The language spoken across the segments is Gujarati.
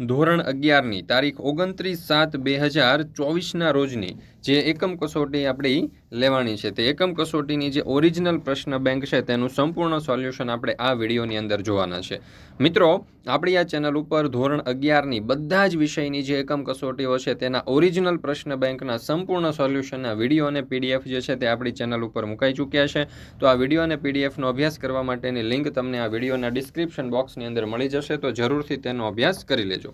ધોરણ અગિયારની તારીખ ઓગણત્રીસ સાત બે હજાર ચોવીસના રોજની જે એકમ કસોટી આપણી લેવાની છે, તે એકમ કસોટીની જે ઓરિજિનલ પ્રશ્ન બેંક છે, તેનું સંપૂર્ણ સોલ્યુશન આપણે આ વિડીયોની અંદર જોવાના છે. મિત્રો, આપણી આ ચેનલ ઉપર ધોરણ અગિયારની બધા જ વિષયની જે એકમ કસોટીઓ છે, તેના ઓરિજિનલ પ્રશ્ન બેંકના સંપૂર્ણ સોલ્યુશનના વીડિયો અને પીડીએફ જે છે, તે આપણી ચેનલ ઉપર મુકાઈ ચૂક્યા છે. તો આ વીડિયો અને પીડીએફનો અભ્યાસ કરવા માટેની લિંક તમને આ વિડીયોના ડિસ્ક્રિપ્શન બોક્સની અંદર મળી જશે, તો જરૂરથી તેનો અભ્યાસ કરી લેજો.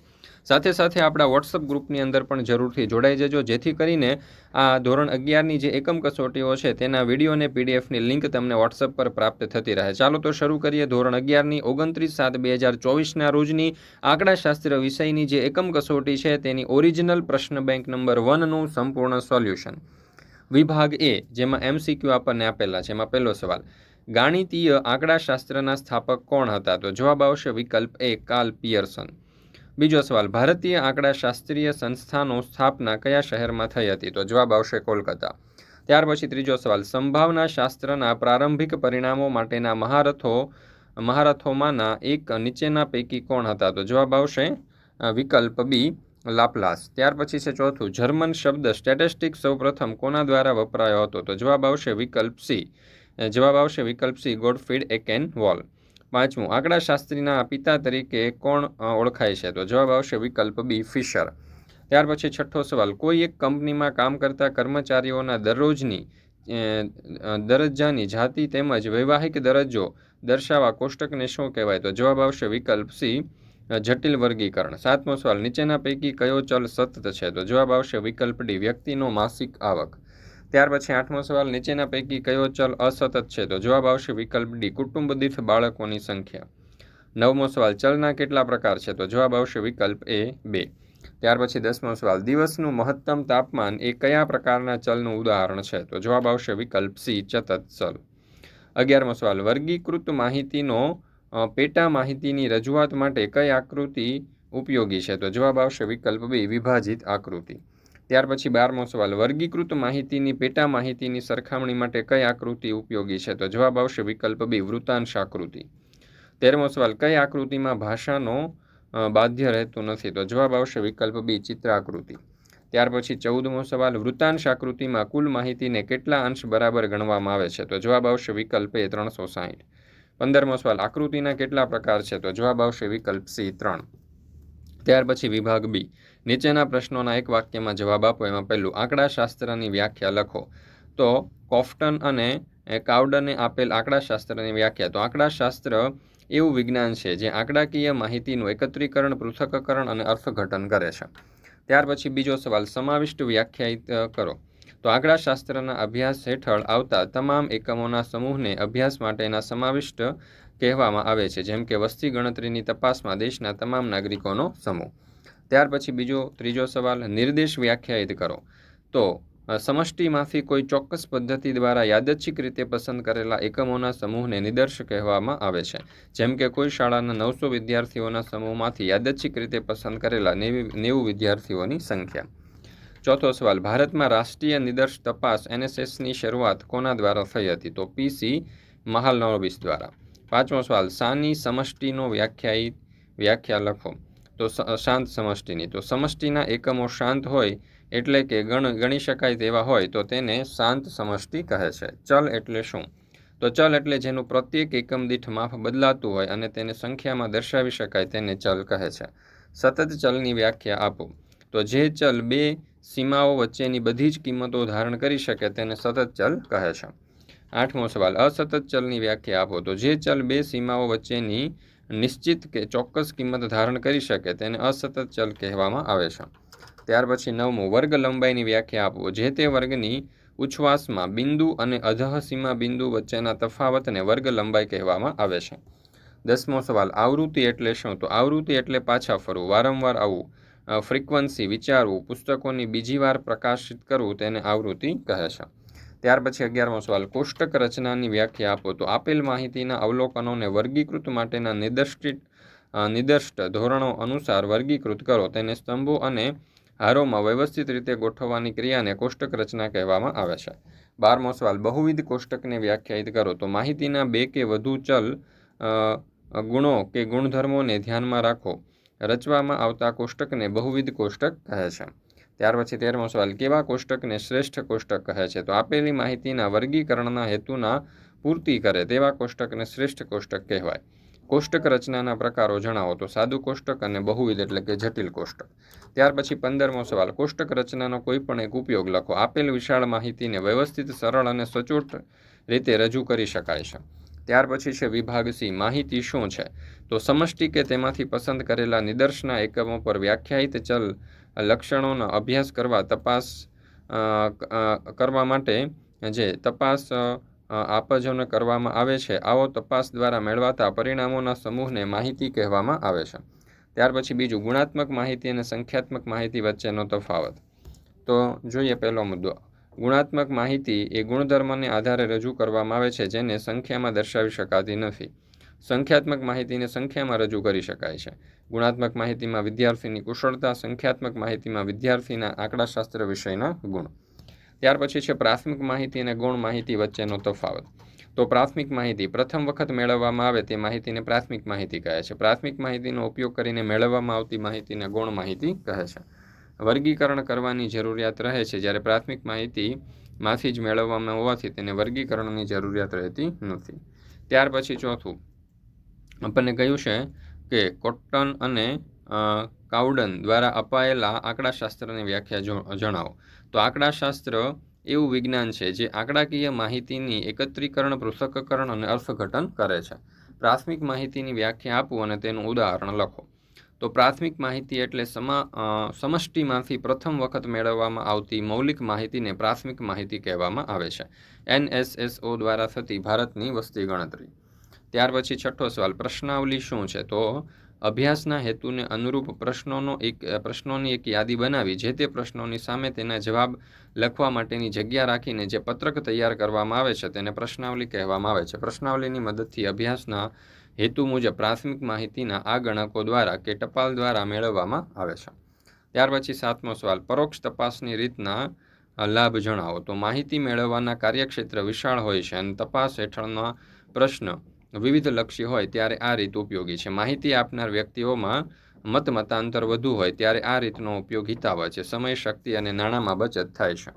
સાથે સાથે આપણા વોટ્સઅપ ગ્રુપની અંદર પણ જરૂરથી જોડાઈ જજો. જેથી કરીને આ ધોરણ અગિયારની જે એકમ કસોટીઓ છે, તેના વીડિયો અને પીડીએફની લિંક તમને વોટ્સઅપ પર પ્રાપ્ત થતી રહે. ચાલો તો શરૂ કરીએ ધોરણ અગિયારની ઓગણત્રીસ સાત બે હજાર ચોવીસના રોજની આંકડાશાસ્ત્ર વિષયની જે એકમ કસોટી છે, તેની ઓરિજિનલ પ્રશ્ન બેંક નંબર વનનું સંપૂર્ણ સોલ્યુશન વિભાગ એ જેમાં એમસીક્યુ આપણને આપેલા છે. એમાં પહેલો સવાલ, ગાણિતીય આંકડાશાસ્ત્રના સ્થાપક કોણ હતા? તો જવાબ આવશે વિકલ્પ એ કાલ પિયર્સન બીજો સવાલ, ભારતીય આંકડાશાસ્ત્રીય સંસ્થાનો સ્થાપના કયા શહેરમાં થઈ હતી? તો જવાબ આવશે કોલકાતા. ત્યાર પછી ત્રીજો સવાલ, સંભાવના શાસ્ત્રના પ્રારંભિક પરિણામો માટેના મહારથો, મહારથોમાંના એક નીચેના પૈકી કોણ હતા? તો જવાબ આવશે વિકલ્પ બી, લાપ્લાસ. ત્યાર પછી છે ચોથું, જર્મન શબ્દ સ્ટેટિસ્ટિક સૌપ્રથમ કોના દ્વારા વપરાયો હતો? તો જવાબ આવશે વિકલ્પ સી જવાબ આવશે વિકલ્પ સી ગોડફીડ એકેન વોલ. પાંચમું આંકડાશાસ્ત્રીના પિતા તરીકે કોણ ઓળખાય છે? તો જવાબ આવશે વિકલ્પ બી, ફિશર. ત્યાર પછી છઠ્ઠો સવાલ. કોઈ એક કંપનીમાં કામ કરતા કર્મચારીઓના દરરોજની દરજ્જાની જાતિ તેમજ વૈવાહિક દરજ્જો દર્શાવવા કોષ્ટકને શું કહેવાય? તો જવાબ આવશે વિકલ્પ સી, જટિલ વર્ગીકરણ. સાતમો સવાલ. નીચેના પૈકી કયો ચલ સતત છે? તો જવાબ આવશે વિકલ્પ ડી, વ્યક્તિનો માસિક આવક. ત્યાર પછી આઠમો સવાલ, નીચેના પૈકી કયો ચલ અસતત છે? તો જવાબ આવશે વિકલ્પ ડી, કુટુંબ દીઠ બાળકોની સંખ્યા. નવમો સવાલ, ચલના કેટલા પ્રકાર છે? તો જવાબ આવશે વિકલ્પ એ, બે. ત્યાર પછી દસમો સવાલ, દિવસનું મહત્તમ તાપમાન એ કયા પ્રકારના ચલનું ઉદાહરણ છે? તો જવાબ આવશે વિકલ્પ સી, ચતત ચલ. અગિયારમો સવાલ, વર્ગીકૃત માહિતીનો પેટા માહિતીની રજૂઆત માટે કઈ આકૃતિ ઉપયોગી છે? તો જવાબ આવશે વિકલ્પ બી, વિભાજિત આકૃતિ. ત્યાર પછી બારમો સવાલ, વર્ગીકૃત માહિતીની પેટા માહિતીની સરખામણી માટે કઈ આકૃતિ ઉપયોગી છે? તો જવાબ આવશે વિકલ્પ બી, વૃતાંશ આકૃતિ. તેરમો સવાલ, કઈ આકૃતિમાં ભાષાનો બાધ્ય રહેતું નથી? તો જવાબ આવશે વિકલ્પ બી ચિત્રાકૃતિ ત્યાર પછી ચૌદમો સવાલ, વૃતાંશ આકૃતિમાં કુલ માહિતીને કેટલા અંશ બરાબર ગણવામાં આવે છે? તો જવાબ આવશે વિકલ્પ એ, ત્રણસો સાહીઠ. પંદરમો સવાલ, આકૃતિના કેટલા પ્રકાર છે? તો જવાબ આવશે વિકલ્પ સી, ત્રણ. ત્યાર પછી વિભાગ બી નીચેના પ્રશ્નોના એક વાક્યમાં જવાબ આપો, એમાં પહેલું આંકડાશાસ્ત્રની વ્યાખ્યા લખો. તો કોફ્ટન અને કાવડને આપેલ આંકડાશાસ્ત્રની વ્યાખ્યા. તો આંકડાશાસ્ત્ર એવું વિજ્ઞાન છે જે આંકડાકીય માહિતીનું એકત્રીકરણ, પૃથક્કરણ અને અર્થઘટન કરે છે. ત્યાર પછી બીજો સવાલ, સમાવિષ્ટ વ્યાખ્યાયિત કરો. તો આંકડાશાસ્ત્રના અભ્યાસ હેઠળ આવતા તમામ એકમોના સમૂહને અભ્યાસ માટેના સમાવિષ્ટ કહેવામાં આવે છે, જેમ કે વસ્તી ગણતરીની તપાસમાં દેશના તમામ નાગરિકોનો સમૂહ. ત્યાર પછી બીજો, ત્રીજો સવાલ, નિર્દેશ વ્યાખ્યાયિત કરો. તો સમષ્ટિમાંથી કોઈ ચોક્કસ પદ્ધતિ દ્વારા યાદચ્છિક રીતે પસંદ કરેલા એકમોના સમૂહને નિદર્શ કહેવામાં આવે છે. જેમ કે કોઈ શાળાના નવસો વિદ્યાર્થીઓના સમૂહમાંથી યાદચ્છિક રીતે પસંદ કરેલા નેવી, નેવું વિદ્યાર્થીઓની સંખ્યા. ચોથો સવાલ, ભારતમાં રાષ્ટ્રીય નિદર્શ તપાસ એનએસએસની શરૂઆત કોના દ્વારા થઈ હતી? તો પીસી મહાલનોબિસ દ્વારા. પાંચમો સવાલ, સાની સમષ્ટિનો વ્યાખ્યાયિત, વ્યાખ્યા લખો. તો શાંત સમષ્ટિની. તો સમષ્ટિના એકમો શાંત હોય એટલે કે ગણ, ગણી શકાય તેવા હોય, તો તેને શાંત સમષ્ટિ કહે છે. ચલ એટલે શું? તો ચલ એટલે જેનું પ્રત્યેક એકમ દીઠ માપ બદલાતું હોય અને તેને સંખ્યામાં દર્શાવી શકાય તેને ચલ કહે છે. સતત ચલની વ્યાખ્યા આપો. તો જે ચલ બે સીમાઓ વચ્ચેની બધી જ કિંમતો ધારણ કરી શકે તેને સતત ચલ કહે છે. આઠમો સવાલ. અસતત ચલની વ્યાખ્યા આપો. તો જે ચલ બે સીમાઓ વચ્ચેની નિશ્ચિત કે ચોક્કસ કિંમત ધારણ કરી શકે તેને અસતત ચલ કહેવામાં આવે છે. ત્યાર પછી નવમું, વર્ગ લંબાઈની વ્યાખ્યા આપવો જે તે વર્ગની ઉચ્છવાસમાં બિંદુ અને અધઃસીમા બિંદુ વચ્ચેના તફાવતને વર્ગ લંબાઈ કહેવામાં આવે છે. દસમો સવાલ, આવૃત્તિ એટલે શું? તો આવૃત્તિ એટલે પાછા ફરવું, વારંવાર આવવું ફ્રીક્વન્સી વિચારવું, પુસ્તકોની બીજી વાર પ્રકાશિત કરવું તેને આવૃત્તિ કહે છે. ત્યાર પછી અગિયારમો સવાલ કોષ્ટક રચનાની વ્યાખ્યા આપો. તો આપેલ માહિતીના અવલોકનોને વર્ગીકૃત માટેના નિદર્શિત અ, ધોરણો અનુસાર વર્ગીકૃત કરો. તેને સ્તંભો અને હારોમાં વ્યવસ્થિત રીતે ગોઠવવાની ક્રિયાને કોષ્ટક રચના કહેવામાં આવે છે. બારમો સવાલ બહુવિધ કોષ્ટકને વ્યાખ્યાયિત કરો. તો માહિતીના બે કે વધુ ચલ ગુણો કે ગુણધર્મોને ધ્યાનમાં રાખો. રચવામાં આવતા કોષ્ટકને બહુવિધ કોષ્ટક કહે છે. ત્યાર પછી તેરમો સવાલ, કેવા કોષ્ટકને શ્રેષ્ઠ કોષ્ટક કહે છે? તો આપેલી માહિતીના વર્ગીકરણના હેતુના પૂર્તિ કરે તેવા કોષ્ટકને શ્રેષ્ઠ કોષ્ટક કહેવાય. કોષ્ટક રચનાના પ્રકારો જણાવો. તો સાદું કોષ્ટક અને બહુવિધ એટલે કે જટિલ કોષ્ટક. ત્યાર પછી પંદરમો સવાલ, કોષ્ટક રચનાનો કોઈ પણ એક ઉપયોગ લખો. આપેલ વિશાળ માહિતીને વ્યવસ્થિત, સરળ અને સચોટ રીતે રજૂ કરી શકાય છે. ત્યાર પછી છે વિભાગ સી, માહિતી શું છે? તો સમષ્ટિ કે તેમાંથી પસંદ કરેલા નિદર્શના એકમો પર વ્યાખ્યાયિત ચલ લક્ષણોનો અભ્યાસ કરવા, તપાસ કરવા માટે જે તપાસ આપજોને કરવામાં આવે છે, આવો તપાસ દ્વારા મેળવાતા પરિણામોના સમૂહને માહિતી કહેવામાં આવે છે. ત્યાર પછી બીજું, ગુણાત્મક માહિતી અને સંખ્યાત્મક માહિતી વચ્ચેનો તફાવત. તો જોઈએ પહેલો મુદ્દો. ગુણાત્મક માહિતી એ ગુણધર્મને આધારે રજૂ કરવામાં આવે છે, જેને સંખ્યામાં દર્શાવી શકાતી નથી. સંખ્યાત્મક માહિતીને સંખ્યામાં રજૂ કરી શકાય છે. ગુણાત્મક માહિતીમાં વિદ્યાર્થીની કુશળતા, સંખ્યાત્મક માહિતીમાં વિદ્યાર્થીના આંકડાશાસ્ત્ર વિષયના ગુણ. ત્યાર પછી છે પ્રાથમિક માહિતી અને ગૌણ માહિતી વચ્ચેનો તફાવત. તો પ્રાથમિક માહિતી પ્રથમ વખત મેળવવામાં આવે તે માહિતીને પ્રાથમિક માહિતી કહે છે. પ્રાથમિક માહિતીનો ઉપયોગ કરીને મેળવવામાં આવતી માહિતીને ગૌણ માહિતી કહે છે. વર્ગીકરણ કરવાની જરૂરિયાત રહે છે જ્યારે પ્રાથમિક માહિતીમાંથી જ મેળવવામાં હોવાથી તેને વર્ગીકરણની જરૂરિયાત રહેતી નથી. ત્યાર પછી ચોથું આપણને કહ્યું છે કે કોટન અને કાઉડન દ્વારા અપાયેલા આંકડાશાસ્ત્રની વ્યાખ્યા જણાવો. તો આંકડાશાસ્ત્ર એવું વિજ્ઞાન છે જે આંકડાકીય માહિતીની એકત્રીકરણ, પૃથક્કરણ અને અર્થઘટન કરે છે. પ્રાથમિક માહિતીની વ્યાખ્યા આપો અને તેનું ઉદાહરણ લખો. તો પ્રાથમિક માહિતી એટલે સમા સમષ્ટિમાંથી પ્રથમ વખત મેળવવામાં આવતી મૌલિક માહિતીને પ્રાથમિક માહિતી કહેવામાં આવે છે. એનએસએસઓ દ્વારા થતી ભારતની વસ્તી ગણતરી. ત્યાર પછી છઠ્ઠો સવાલ, પ્રશ્નાવલી શું છે? તો અભ્યાસના હેતુને અનુરૂપ પ્રશ્નોનો એક, પ્રશ્નોની એક યાદી બનાવી, જે તે પ્રશ્નોની સામે તેના જવાબ લખવા માટેની જગ્યા રાખીને જે પત્રક તૈયાર કરવામાં આવે છે તેને પ્રશ્નાવલી કહેવામાં આવે છે. પ્રશ્નાવલીની મદદથી અભ્યાસના હેતુ મુજબ પ્રાથમિક માહિતીના આ ગણકો દ્વારા કે ટપાલ દ્વારા મેળવવામાં આવે છે. ત્યાર પછી સાતમો સવાલ, પરોક્ષ તપાસની રીતના લાભ જણાવો. તો માહિતી મેળવવાના કાર્યક્ષેત્ર વિશાળ હોય છે અને તપાસ હેઠળના પ્રશ્ન વિવિધ લક્ષી હોય ત્યારે આ રીત ઉપયોગી છે. માહિતી આપનાર વ્યક્તિઓમાં મત મતાંતર વધુ હોય ત્યારે આ રીતનો ઉપયોગ હિતાવહ છે. સમય, શક્તિ અને નાણાંમાં બચત થાય છે.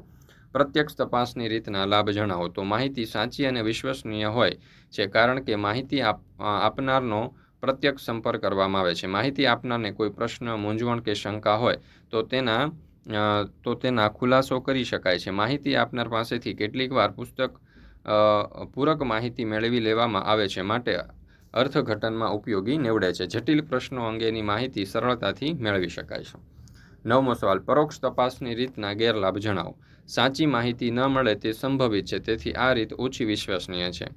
પ્રત્યક્ષ તપાસની રીતના લાભ જણાવો. તો માહિતી સાચી અને વિશ્વસનીય હોય છે કારણ કે માહિતી આપ આપનારનો પ્રત્યક્ષ સંપર્ક કરવામાં આવે છે. માહિતી આપનારને કોઈ પ્રશ્ન, મૂંઝવણ કે શંકા હોય તો તેના તો તેના ખુલાસો કરી શકાય છે. માહિતી આપનાર પાસેથી કેટલીક વાર પુસ્તક પૂરક માહિતી મેળવી લેવામાં આવે છે માટે અર્થઘટનમાં ઉપયોગી નીવડે છે. જટિલ પ્રશ્નો અંગેની માહિતી સરળતાથી મેળવી શકાય છે. નવમો સવાલ, પરોક્ષ તપાસની રીતના ગેરલાભ જણાવો. સાચી માહિતી ન મળે તે સંભવિત છે, તેથી આ રીત ઓછી વિશ્વસનીય છે.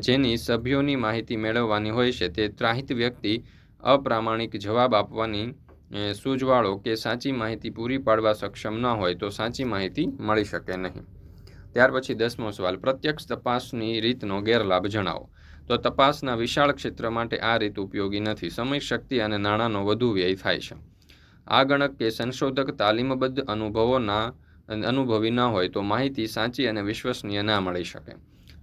જેની સભ્યોની માહિતી મેળવવાની હોય છે તે ત્રાહિત વ્યક્તિ અપ્રામાણિક જવાબ આપવાની સૂઝવાળો કે સાચી માહિતી પૂરી પાડવા સક્ષમ ન હોય તો સાચી માહિતી મળી શકે નહીં. ત્યાર પછી દસમો સવાલ, પ્રત્યક્ષ તપાસની રીતનો ગેરલાભ જણાવો. તો તપાસના વિશાળ ક્ષેત્ર માટે આ રીત ઉપયોગી નથી. સમય, શક્તિ અને નાણાંનો વધુ વ્યય થાય છે. આ ગણક કે સંશોધક તાલીમબદ્ધ અનુભવોના, અનુભવી ન હોય તો માહિતી સાચી અને વિશ્વસનીય ના મળી શકે.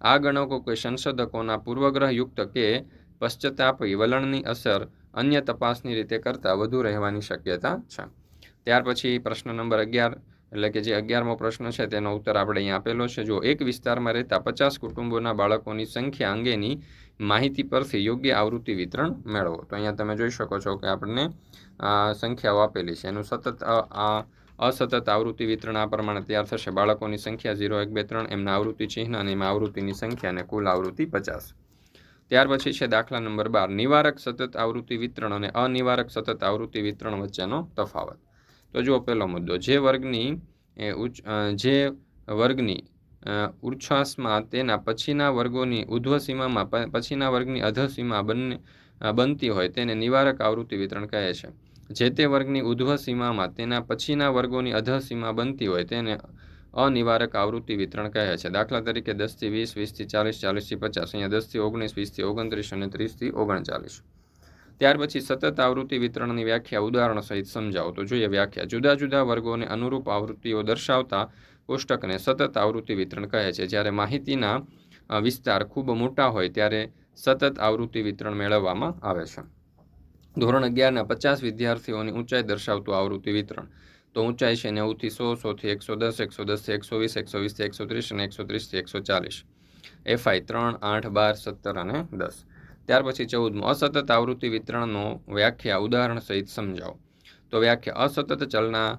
આ ગણકો કે સંશોધકોના પૂર્વગ્રહયુક્ત કે પશ્ચાતાપી વલણની અસર અન્ય તપાસની રીતે કરતાં વધુ રહેવાની શક્યતા છે. ત્યાર પછી પ્રશ્ન નંબર અગિયાર એટલે કે જે અગિયારમો પ્રશ્ન છે તેનો ઉત્તર આપણે અહીંયા આપેલો છે. જો એક વિસ્તારમાં રહેતા પચાસ કુટુંબોના બાળકોની સંખ્યા અંગેની માહિતી પરથી યોગ્ય આવૃત્તિ વિતરણ મેળવો. તો અહીંયા તમે જોઈ શકો છો કે આપણને સંખ્યાઓ આપેલી છે. એનું સતત આ અસતત આવૃત્તિ વિતરણ આ પ્રમાણે તૈયાર થશે. બાળકોની સંખ્યા ઝીરો, એક, બે, ત્રણ, એમના આવૃત્તિ ચિહ્ન અને એમાં આવૃત્તિની સંખ્યા અને કુલ આવૃત્તિ પચાસ. ત્યાર પછી છે દાખલા નંબર બાર. નિવારક સતત આવૃત્તિ વિતરણ અને અનિવારક સતત આવૃત્તિ વિતરણ વચ્ચેનો તફાવત. તો જુઓ પહેલો મુદ્દો જે વર્ગની જે વર્ગની અ, ઉચ્છ્વાસમાં તેના પછીના વર્ગોની ઉધ્વ સીમામાં પછીના વર્ગની અધઃસીમા બંને અ, બનતી હોય તેને નિવારક આવૃત્તિ વિતરણ કહે છે. જે તે વર્ગની ઉધ્વ સીમામાં તેના પછીના વર્ગોની અધ સીમા બનતી હોય તેને અનિવારક આવૃત્તિ વિતરણ કહે છે. દાખલા તરીકે દસથી વીસ વીસથી ચાલીસ ચાલીસથી પચાસ અહીંયા દસથી ઓગણીસ વીસથી ઓગણત્રીસ અને ત્રીસથી ઓગણચાલીસ. ત્યાર પછી સતત આવૃત્તિ વિતરણની વ્યાખ્યા ઉદાહરણ સહિત સમજાવો. તો જોઈએ વ્યાખ્યા. જુદા જુદા વર્ગોને અનુરૂપ આવૃત્તિઓ દર્શાવતા કોષ્ટકને સતત આવૃત્તિ વિતરણ કહે છે. જ્યારે માહિતીના વિસ્તાર ખૂબ મોટા હોય ત્યારે સતત આવૃત્તિ વિતરણ મેળવવામાં આવે છે. ધોરણ અગિયારના પચાસ વિદ્યાર્થીઓની ઊંચાઈ દર્શાવતું આવૃત્તિ વિતરણ. તો ઊંચાઈ છે નેવુંથી સો સોથી એકસો દસ, એકસો દસથી એકસો વીસ, એકસો વીસથી એકસો ત્રીસ અને એકસો ત્રીસથી એકસો ચાલીસ. એફઆઈ ત્રણ, આઠ, બાર, સત્તર અને દસ. ત્યાર પછી ચૌદમું, અસતત આવૃત્તિ વિતરણનો વ્યાખ્યા ઉદાહરણ સહિત સમજાવો. તો વ્યાખ્યા, અસતત ચલના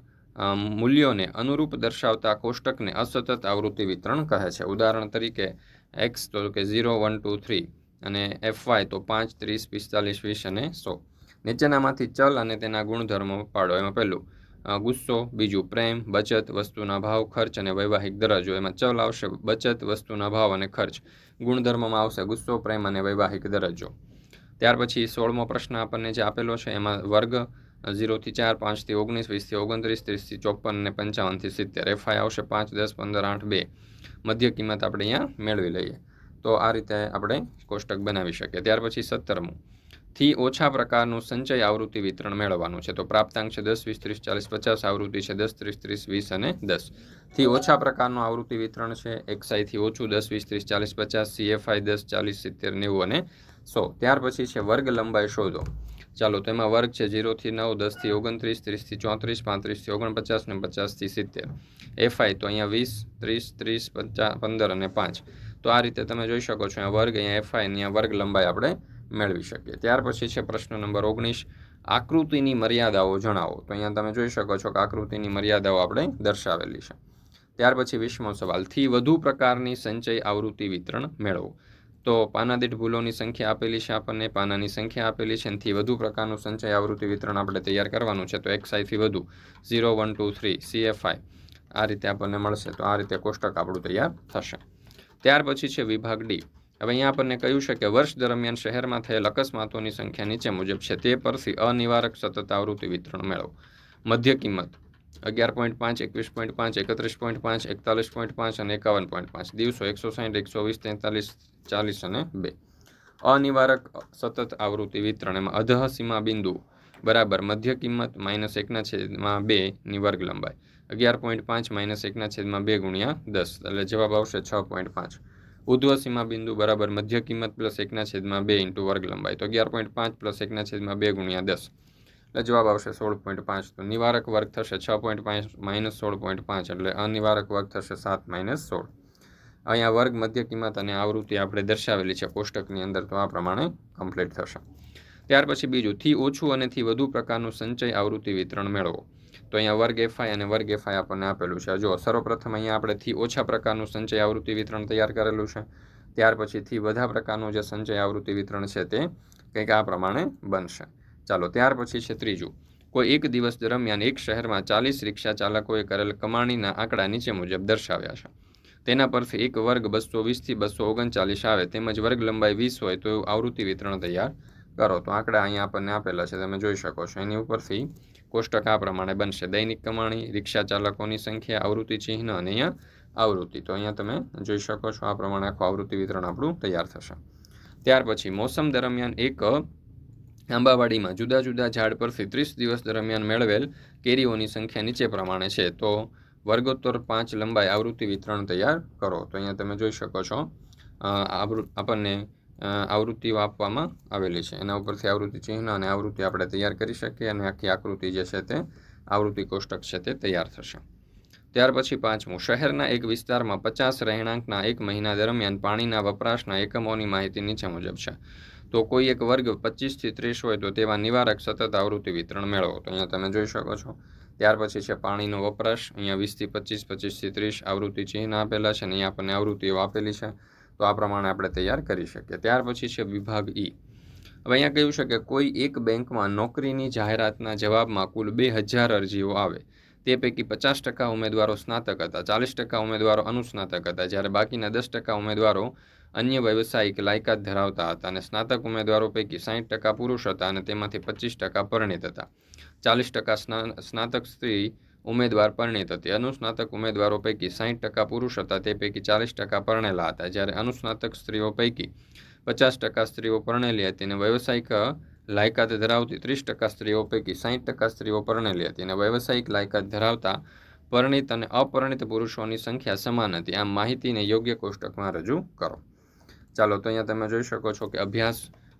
મૂલ્યોને અનુરૂપ દર્શાવતા કોષ્ટકને અસતત આવૃત્તિ વિતરણ કહે છે. ઉદાહરણ તરીકે એક્સ તો કે ઝીરો, વન, ટુ, થ્રી અને એફવાય તો પાંચ, ત્રીસ, પિસ્તાલીસ, વીસ અને સો. નીચેનામાંથી ચલ અને તેના ગુણધર્મો પાડો. એમાં પહેલું ગુસ્સો, બીજું પ્રેમ, બચત, વસ્તુના ભાવ, ખર્ચ અને વૈવાહિક દરજ્જો. એમાં ચલ આવશે બચત, વસ્તુના ભાવ અને ખર્ચ. ગુણધર્મમાં આવશે ગુસ્સો, પ્રેમ અને વૈવાહિક દરજ્જો. ત્યાર પછી સોળમો પ્રશ્ન આપણને જે આપેલો છે, એમાં વર્ગ ઝીરોથી ચાર પાંચથી ઓગણીસ વીસથી ઓગણત્રીસ ત્રીસથી ચોપન અને પંચાવનથી સિત્તેર. એફઆઈ આવશે પાંચ, દસ, પંદર, આઠ, બે. મધ્ય કિંમત આપણે અહીંયા મેળવી લઈએ. તો આ રીતે આપણે કોષ્ટક બનાવી શકીએ. ત્યાર પછી સત્તરમું. થી ઓછા પ્રકારનું સંચય આવૃત્તિ વિતરણ મેળવવાનું છે. તો પ્રાપ્તાંક છે દસ, વીસ, ત્રીસ, ચાલીસ, પચાસ, આવૃત્તિ છે દસ, ત્રીસ ત્રીસ, વીસ અને દસ. થી ઓછા પ્રકારનું આવૃત્તિ વિતરણ છે એક્સઆઈથી ઓછું દસ, વીસ, ત્રીસ, ચાલીસ, પચાસ, સીએફઆઈ દસ, ચાલીસ, સિત્તેર, નેવું અને સો. ત્યાર પછી છે વર્ગ લંબાઈ શોધો. ચાલો તો એમાં વર્ગ છે જીરોથી નવ દસથી ઓગણત્રીસ ત્રીસથી ચોત્રીસ પાંત્રીસથી ઓગણપચાસ ને પચાસથી સિત્તેર. એફઆઈ તો અહીંયા વીસ, ત્રીસ ત્રીસ પચાસ પંદર અને પાંચ. તો આ રીતે તમે જોઈ શકો છો અહીંયા વર્ગ અહીંયા એફઆઈ અહીંયા વર્ગ લંબાઈ આપણે મેળવી શકીએ. ત્યાર પછી છે પ્રશ્ન નંબર ઓગણીસ, આકૃતિની મર્યાદાઓ જણાવો. તો અહીંયા તમે જોઈ શકો છો કે આકૃતિની મર્યાદાઓ આપણે દર્શાવેલી છે. ત્યાર પછી વીસમો સવાલથી વધુ પ્રકારની સંચય આવૃત્તિ વિતરણ મેળવો. તો પાના દીઠ ભૂલોની સંખ્યા આપેલી છે આપણને, પાનાની સંખ્યા આપેલી છે, એનાથી વધુ પ્રકારનું સંચય આવૃત્તિ વિતરણ આપણે તૈયાર કરવાનું છે, તો એક્સઆઈથી વધુ, zero, one, two, three CFI આ રીતે આપણને મળશે, તો આ રીતે કોષ્ટક આપણું તૈયાર થશે. ત્યાર પછી છે વિભાગ ડી. હવે અહીંયા આપણને કહ્યું છે કે વર્ષ દરમિયાન શહેરમાં થયેલ અકસ્માતોની સંખ્યા નીચે મુજબ છે. તે પરથી અનિવારક સતત આવૃત્તિ વિતરણ મેળવો. મધ્ય કિંમત અગિયાર પોઈન્ટ પાંચ, એકવીસ પોઈન્ટ પાંચ, એકત્રીસ પોઈન્ટ પાંચ, એકતાલીસ પોઈન્ટ પાંચ અને એકાવન પોઈન્ટ પાંચ. દિવસો એકસો સાઠ એકસો વીસ, તેતાલીસ, ચાલીસ અને બે. અનિવારક સતત આવૃત્તિ વિતરણ. એમાં અધઃ સીમા બિંદુ બરાબર મધ્ય કિંમત માઇનસ એકના છેદમાં બેની વર્ગ લંબાઈ. અગિયાર પોઈન્ટ પાંચ માઇનસ એકના છેદમાં બે ગુણ્યા દસ. એટલે જવાબ આવશે છ પોઈન્ટ પાંચ. ઉધ્વ સીમા બિંદુ બરાબર મધ્ય કિંમત પ્લસ એકના છેદમાં બે ઇન્ટુ વર્ગ લંબાઈ. તો અગિયાર પોઈન્ટ પાંચ પ્લસ એકના છેદમાં બે ગુણ્યા દસ. એટલે જવાબ આવશે સોળ પોઈન્ટ પાંચ. તો નિવારક વર્ગ થશે છ પોઈન્ટ પાંચ માઇનસ સોળ પોઈન્ટ પાંચ એટલે અનિવારક વર્ગ થશે સાત માઇનસ સોળ. અહીંયા વર્ગ મધ્ય કિંમત અને આવૃત્તિ આપણે દર્શાવેલી છે કોષ્ટકની અંદર, તો આ પ્રમાણે કમ્પ્લીટ થશે. ત્યાર પછી બીજું, થી ઓછું અને થી વધુ પ્રકારનું સંચય આવૃત્તિ વિતરણ મેળવો. તો અહીંયા વર્ગ એફઆઈ અને વર્ગ એફઆઈ આપણને આપેલું છે. જો સર્વપ્રથમ અહીંયા આપણે થી ઓછા પ્રકારનું સંચય આવૃત્તિ વિતરણ તૈયાર કરેલું છે. ત્યાર પછી થી બધા પ્રકારનું જે સંચય આવૃત્તિ વિતરણ છે તે કંઈક આ પ્રમાણે બનશે. ચાલો, ત્યાર પછી છે ત્રીજું. કોઈ એક દિવસ દરમિયાન એક શહેરમાં ચાલીસ રિક્ષા ચાલકોએ કરેલ કમાણીના આંકડા નીચે મુજબ દર્શાવ્યા છે. તેના પરથી એક વર્ગ બસો વીસથી બસો ઓગણચાલીસ આવે, તેમજ વર્ગ લંબાઈ વીસ હોય તો આવૃત્તિ વિતરણ તૈયાર કરો. તો આંકડા અહીંયા આપણને આપેલા છે, તમે જોઈ શકો છો. એની ઉપરથી કોષ્ટક આ પ્રમાણે બનશે. દૈનિક કમાણી, રિક્ષા ચાલકોની સંખ્યા, આવૃત્તિ ચિહ્ન અને અહીંયા આવૃત્તિ. તો અહીંયા તમે જોઈ શકો છો આ પ્રમાણે આખું આવૃત્તિ વિતરણ આપણું તૈયાર થશે. ત્યાર પછી મોસમ દરમિયાન એક આંબાવાડીમાં જુદા જુદા ઝાડ પરથી ત્રીસ દિવસ દરમિયાન મેળવેલ કેરીઓની સંખ્યા નીચે પ્રમાણે છે. તો વર્ગોત્તર પાંચ લંબાઈ આવૃત્તિ વિતરણ તૈયાર કરો. તો અહીંયા તમે જોઈ શકો છો આવૃ- આપણને આવૃત્તિઓ આપવામાં આવેલી છે. એના ઉપરથી આવૃત્તિ ચિહ્ન અને આવૃત્તિ આપણે તૈયાર કરી શકીએ અને આખી આકૃતિ જે છે તે આવૃત્તિ કોષ્ટક છે તે તૈયાર થશે. ત્યાર પછી પાંચમું. શહેરના એક વિસ્તારમાં પચાસ રહેણાંકના એક મહિના દરમિયાન પાણીના વપરાશના એકમોની માહિતી નીચે મુજબ છે. તો કોઈ એક વર્ગ પચીસથી ત્રીસ હોય તો તેવા નિવારક સતત આવૃત્તિ વિતરણ મેળવો. તો અહીંયા તમે જોઈ શકો છો. ત્યાર પછી છે પાણીનો વપરાશ. અહીંયા વીસથી પચીસ, પચીસથી ત્રીસ આવૃત્તિ ચિહ્ન આપેલા છે અને અહીંયા આપણને આવૃત્તિઓ આપેલી છે. તો આ પ્રમાણે આપણે તૈયાર કરી શકીએ. ત્યાર પછી છે વિભાગ ઈ. હવે અહીંયા કહ્યું છે કે કોઈ એક બેંકમાં નોકરીની જાહેરાતના જવાબમાં કુલ બે હજાર અરજીઓ આવે. તે પૈકી પચાસ ટકા ઉમેદવારો સ્નાતક હતા, ચાલીસ ટકા ઉમેદવારો અનુસ્નાતક હતા. જ્યારે બાકીના દસ ટકા ઉમેદવારો અન્ય વ્યવસાયિક લાયકાત ધરાવતા હતા અને સ્નાતક ઉમેદવારો પૈકી સાઠ ટકા પુરુષ હતા અને તેમાંથી પચીસ ટકા પરિણિત હતા. ચાલીસ ટકા સ્ના- સ્નાતક સ્ત્રી ઉમેદવાર પરિણીત હતી. અનુસ્નાતક ઉમેદવારો પૈકી સાઠ ટકા પુરુષ હતા. તે પૈકી ચાલીસ ટકા પરણેલા હતા. જ્યારે અનુસ્નાતક સ્ત્રીઓ પૈકી પચાસ ટકા સ્ત્રીઓ પરણેલી હતી અને વ્યવસાયિક લાયકાત ધરાવતી ત્રીસ ટકા સ્ત્રીઓ પૈકી સાઠ ટકા સ્ત્રીઓ પરણેલી હતી અને વ્યવસાયિક લાયકાત ધરાવતા પરણિત અને અપરણિત પુરુષોની સંખ્યા સમાન હતી. આમ માહિતીને યોગ્ય કોષ્ટકમાં રજૂ કરો. ચાલો, તો અહીંયા તમે જોઈ શકો છો કે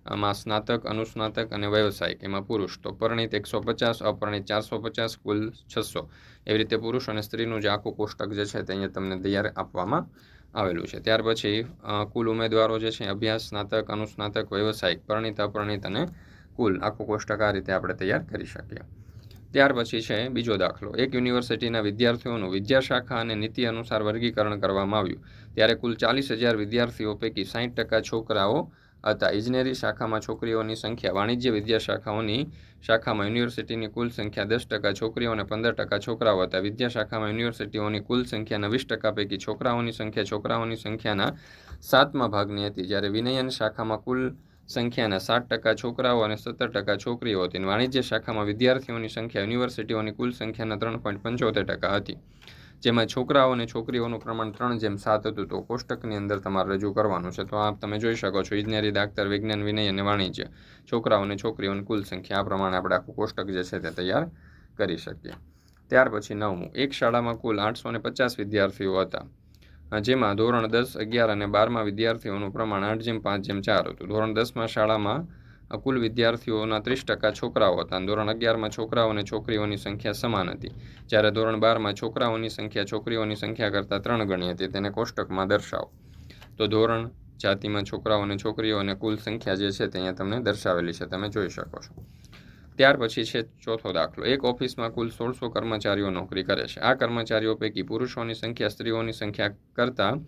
અભ્યાસમાં સ્નાતક, અનુસ્નાતક અને વ્યવસાયિક, એમાં પુરુષ. તો પરણિત એકસો પચાસ, અપરણિત ચારસો પચાસ, કુલ છસો. એવી રીતે પુરુષ અને સ્ત્રીનું જે આખું કોષ્ટક જે છે તે અહીંયા તમને તૈયાર આપવામાં આવેલું છે. ત્યાર પછી કુલ ઉમેદવારો જે છે, અભ્યાસ, સ્નાતક, અનુસ્નાતક, વ્યવસાયિક, પરણિત, અપરણિત અને કુલ આખું કોષ્ટક આ રીતે આપણે તૈયાર કરી શકીએ. ત્યાર પછી છે, બીજો દાખલો. એક યુનિવર્સિટીના વિદ્યાર્થીઓનું વિદ્યાશાખા અને નીતિ અનુસાર વર્ગીકરણ કરવામાં આવ્યું. ત્યારે કુલ ચાલીસ હજાર વિદ્યાર્થીઓ પૈકી સાઠ ટકા છોકરાઓ હતા. ઇજનેરી શાખામાં છોકરીઓની સંખ્યા, વાણિજ્ય વિદ્યાશાખાઓની શાખામાં યુનિવર્સિટીની કુલ સંખ્યા દસ ટકા, છોકરીઓ અને પંદર ટકા છોકરાઓ હતા. વિદ્યાશાખામાં યુનિવર્સિટીઓની કુલ સંખ્યાના વીસ ટકા પૈકી છોકરાઓની સંખ્યા છોકરાઓની સંખ્યાના સાતમા ભાગની હતી. જ્યારે વિનયન શાખામાં કુલ સંખ્યાના સાત ટકા છોકરાઓ અને સત્તર ટકા છોકરીઓ હતી. વાણિજ્ય શાખામાં વિદ્યાર્થીઓની સંખ્યા યુનિવર્સિટીઓની કુલ સંખ્યાના ત્રણ પોઈન્ટ પંચોતેર ટકા હતી. જેમાં છોકરાઓ અને છોકરીઓનું પ્રમાણ ત્રણ જેમ સાત હતું, તો કોષ્ટકની અંદર તમારે રજૂ કરવાનું છે. તો આ તમે જોઈ શકો છો, ઇજનેરી દાખતર વિજ્ઞાન, વિનય અને વાણિજ્ય. છોકરાઓ અને છોકરીઓની કુલ સંખ્યા, આ પ્રમાણે આપણે આખું કોષ્ટક જે છે તે તૈયાર કરી શકીએ. ત્યાર પછી નવમું, એક શાળામાં કુલ આઠસો ને પચાસ વિદ્યાર્થીઓ હતા. જેમાં ધોરણ દસ, અગિયાર અને બારમાં વિદ્યાર્થીઓનું પ્રમાણ આઠ જેમ, પાંચ જેમ, ચાર હતું. ધોરણ દસમાં શાળામાં કુલ વિદ્યાર્થીઓના ત્રીસ ટકા છોકરાઓ હતા. ધોરણ અગિયારમાં છોકરાઓ અને છોકરીઓની સંખ્યા સમાન હતી. જ્યારે ધોરણ બારમાં છોકરાઓની સંખ્યા છોકરીઓની સંખ્યા કરતાં ત્રણ ગણી હતી. તેને કોષ્ટકમાં દર્શાવો. તો ધોરણ જાતિમાં છોકરાઓ અને છોકરીઓ અને કુલ સંખ્યા જે છે તે અહીંયા તમને દર્શાવેલી છે. તમે જોઈ શકો છો. ત્યાર પછી છે ચોથો દાખલો. એક ઓફિસમાં કુલ સોળસો કર્મચારીઓ નોકરી કરે છે. આ કર્મચારીઓ પૈકી પુરુષોની સંખ્યા સ્ત્રીઓની સંખ્યા કરતાં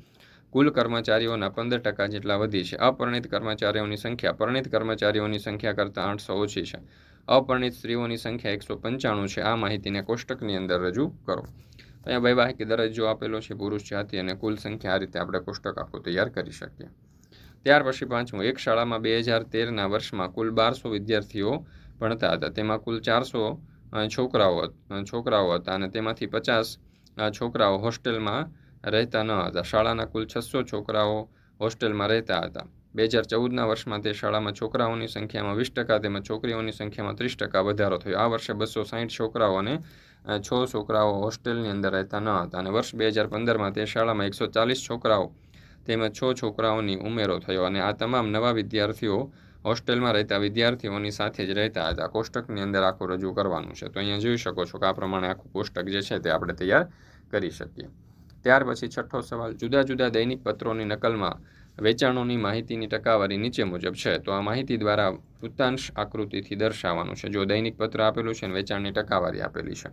કુલ કર્મચારીઓના પંદર ટકા જેટલા વધી છે. અપરિણિત કર્મચારીઓની સંખ્યા, પરિણિત કર્મચારીઓની સંખ્યા કરતાં આઠસો ઓછી છે. અપરિણિત સ્ત્રીઓની સંખ્યા એકસો પંચાણું છે. આ માહિતીને કોષ્ટકની અંદર રજૂ કરો. અહીંયા વૈવાહિક દરજ્જો આપેલો છે, પુરુષ, જાતિ અને કુલ સંખ્યા. આ રીતે આપણે કોષ્ટક આખું તૈયાર કરી શકીએ. ત્યાર પછી પાંચમું, એક શાળામાં બે હજાર તેરના વર્ષમાં કુલ બારસો વિદ્યાર્થીઓ ભણતા હતા. તેમાં કુલ ચારસો છોકરાઓ છોકરાઓ હતા અને તેમાંથી પચાસ છોકરાઓ હોસ્ટેલમાં રહેતા ન હતા. શાળાના કુલ છસો છોકરાઓ હોસ્ટેલમાં રહેતા હતા. બે હજાર ચૌદના વર્ષમાં તે શાળામાં છોકરાઓની સંખ્યામાં વીસ ટકા તેમજ છોકરીઓની સંખ્યામાં ત્રીસ ટકા વધારો થયો. આ વર્ષે બસો સાહીઠ છોકરાઓ અને છ છોકરાઓ હોસ્ટેલની અંદર રહેતા ન હતા અને વર્ષ બે હજાર પંદરમાં તે શાળામાં એકસો ચાલીસ છોકરાઓ તેમજ છ છોકરાઓની ઉમેરો થયો અને આ તમામ નવા વિદ્યાર્થીઓ હોસ્ટેલમાં રહેતા વિદ્યાર્થીઓની સાથે જ રહેતા હતા. કોષ્ટકની અંદર આખું રજૂ કરવાનું છે. તો અહીંયા જોઈ શકો છો કે આ પ્રમાણે આખું કોષ્ટક જે છે તે આપણે તૈયાર કરી શકીએ. ત્યાર પછી છઠ્ઠો સવાલ જુદા જુદા દૈનિક પત્રોની નકલમાં વેચાણોની માહિતીની ટકાવારી નીચે મુજબ છે. તો આ માહિતી દ્વારા વૃત્તાંશ આકૃતિથી દર્શાવવાનું છે. જો દૈનિક પત્ર આપેલું છે અને વેચાણની ટકાવારી આપેલી છે.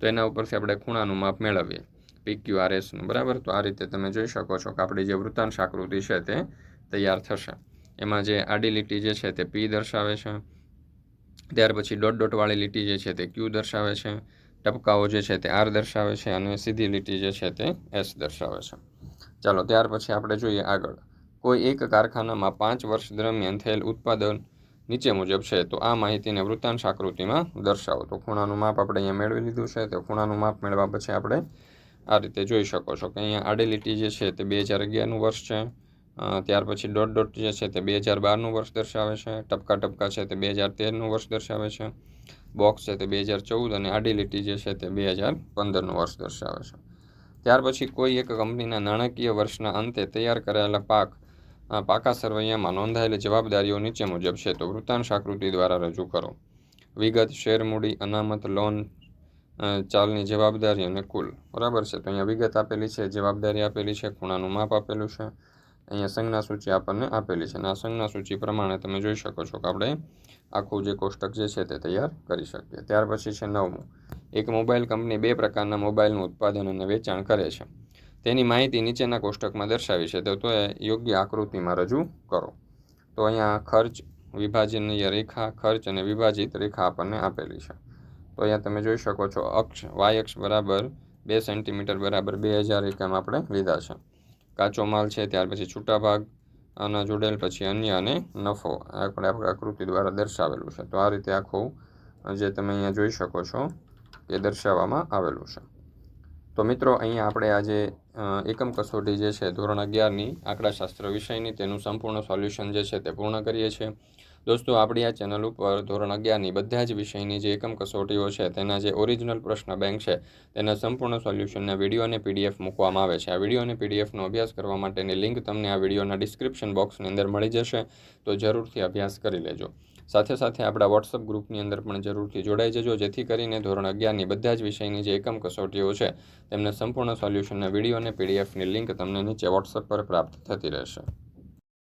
તો એના ઉપરથી આપણે ખૂણાનું માપ મેળવીએ. પીક્યુઆરએસનું બરાબર? તો આ રીતે તમે જોઈ શકો છો કે આપણી જે વૃત્તાંશ આકૃતિ છે તે તૈયાર થશે. એમાં જે આડી લીટી જે છે તે પી દર્શાવે છે. ત્યાર પછી ડોટ ડોટવાળી લીટી જે છે તે ક્યુ દર્શાવે છે. ટપકાઓ જે છે તે આર દર્શાવે છે અને સીધી લીટી જે છે તે એસ દર્શાવે છે. ચાલો, ત્યાર પછી આપણે જોઈએ આગળ. કોઈ એક કારખાનામાં પાંચ વર્ષ દરમિયાન થયેલ ઉત્પાદન નીચે મુજબ છે, તો આ માહિતીને વૃત્તાંશ આકૃતિમાં દર્શાવો. તો ખૂણાનું માપ આપણે અહીંયા મેળવી લીધું છે, તો ખૂણાનું માપ મેળવ્યા પછી આપણે આ રીતે જોઈ શકો છો કે અહીંયા આડી લીટી જે છે તે બે હજાર અગિયારનું વર્ષ છે. ત્યાર પછી ડોટ ડોટ જે છે તે બે હજાર બારનું વર્ષ દર્શાવે છે. ટપકા ટપકા છે તે બે હજાર તેરનું વર્ષ દર્શાવે છે. બોક્સ છે તે બે હજાર ચૌદ અને આડી લીટી જે છે તે બે હજાર પંદરનું વર્ષ દર્શાવે છે. ત્યાર પછી કોઈ એક કંપનીના નાણાકીય વર્ષના અંતે તૈયાર કરાયેલા પાક પાકા સરવૈયામાં નોંધાયેલી જવાબદારીઓ નીચે મુજબ છે તો વૃત્તાંશ આકૃતિ દ્વારા રજૂ કરો. વિગત, શેર મૂડી, અનામત, લોન ચાલની જવાબદારી અને કુલ. બરાબર છે? તો અહીંયા વિગત આપેલી છે, જવાબદારી આપેલી છે, ખૂણાનું માપ આપેલું છે. અહીંયા સંજ્ઞા સૂચિ આપણને આપેલી છે. અને આ સંજ્ઞા સૂચિ પ્રમાણે તમે જોઈ શકો છો કે આપણે આખું જે કોષ્ટક જે છે તે તૈયાર કરી શકીએ. ત્યાર પછી છે નવમું. એક મોબાઈલ કંપની બે પ્રકારના મોબાઈલનું ઉત્પાદન અને વેચાણ કરે છે. તેની માહિતી નીચેના કોષ્ટકમાં દર્શાવી છે. તો એ યોગ્ય આકૃતિમાં રજૂ કરો. તો અહીંયા ખર્ચ, વિભાજનીય રેખા, ખર્ચ અને વિભાજિત રેખા આપણને આપેલી છે. તો અહીંયા તમે જોઈ શકો છો અક્ષ, વાય અક્ષ બરાબર બે સેન્ટીમીટર બરાબર બે હજાર એકમ આપણે લીધા છે. કાચો માલ છે, ત્યાર પછી છૂટા ભાગ, આના જોડેલ, પછી અન્ય અને નફો. આપણે આપણે આકૃતિ દ્વારા દર્શાવેલું છે. તો આ રીતે આખું જે તમે અહીંયા જોઈ શકો છો, એ દર્શાવવામાં આવેલું છે. તો મિત્રો, અહીંયા આપણે આજે એકમ કસોટી જે છે, ધોરણ અગિયારની આંકડાશાસ્ત્ર વિષયની, તેનું સંપૂર્ણ સોલ્યુશન જે છે, તે પૂર્ણ કરીએ છીએ. દોસ્તો, આપણી આ ચેનલ ઉપર ધોરણ અગિયારની બધા જ વિષયની જે એકમ કસોટીઓ છે, તેના જે ઓરિજિનલ પ્રશ્ન બેંક છે, તેના સંપૂર્ણ સોલ્યુશનના વીડિયો અને પીડીએફ મૂકવામાં આવે છે. આ વીડિયો અને પીડીએફનો અભ્યાસ કરવા માટેની લિંક તમને આ વિડીયોના ડિસ્ક્રિપ્શન બોક્સની અંદર મળી જશે, તો જરૂરથી અભ્યાસ કરી લેજો. સાથે સાથે આપણા વોટ્સઅપ ગ્રુપની અંદર પણ જરૂરથી જોડાઈ જજો, જેથી કરીને ધોરણ અગિયારની બધા જ વિષયની જે એકમ કસોટીઓ છે, તેમના સંપૂર્ણ સોલ્યુશનના વીડિયો અને પીડીએફની લિંક તમને નીચે વોટ્સઅપ પર પ્રાપ્ત થતી રહેશે.